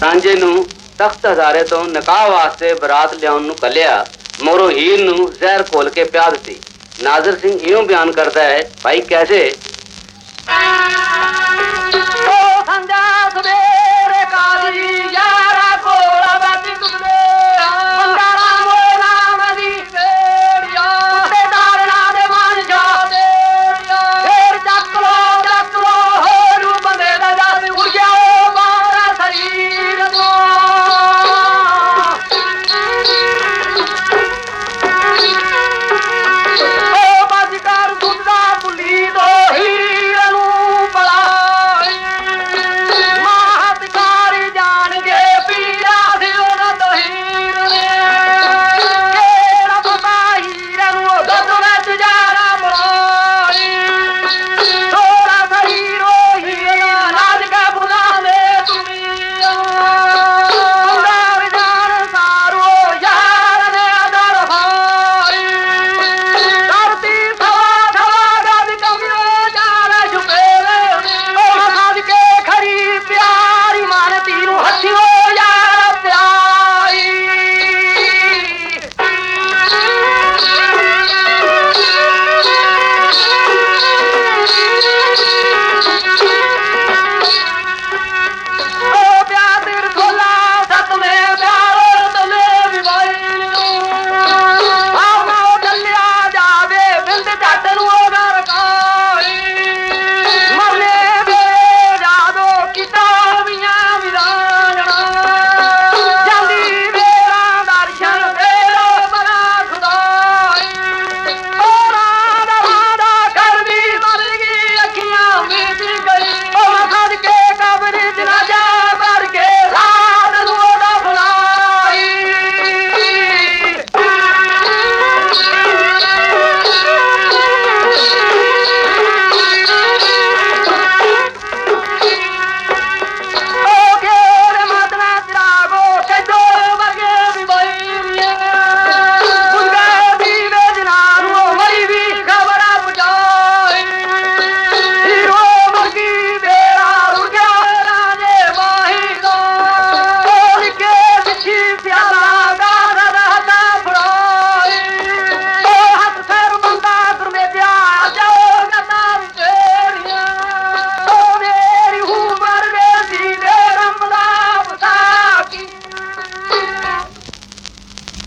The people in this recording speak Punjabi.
ਸਾਂਝੇ ਨੂੰ ਤਖਤ ਹਜ਼ਾਰੇ ਤੋਂ ਨਿਕਾਹ ਵਾਸਤੇ ਬਰਾਤ ਲਿਆਉਣ ਨੂੰ ਕੱਲਿਆ, ਮੋਰੋ ਹੀਰ ਨੂੰ ਜ਼ਹਿਰ ਖੋਲ ਕੇ ਪਿਆ ਦਿੱਤੀ। ਨਾਜ਼ਰ ਸਿੰਘ ਇਉਂ ਬਿਆਨ ਕਰਦਾ ਹੈ, ਭਾਈ ਕੈਸੇ?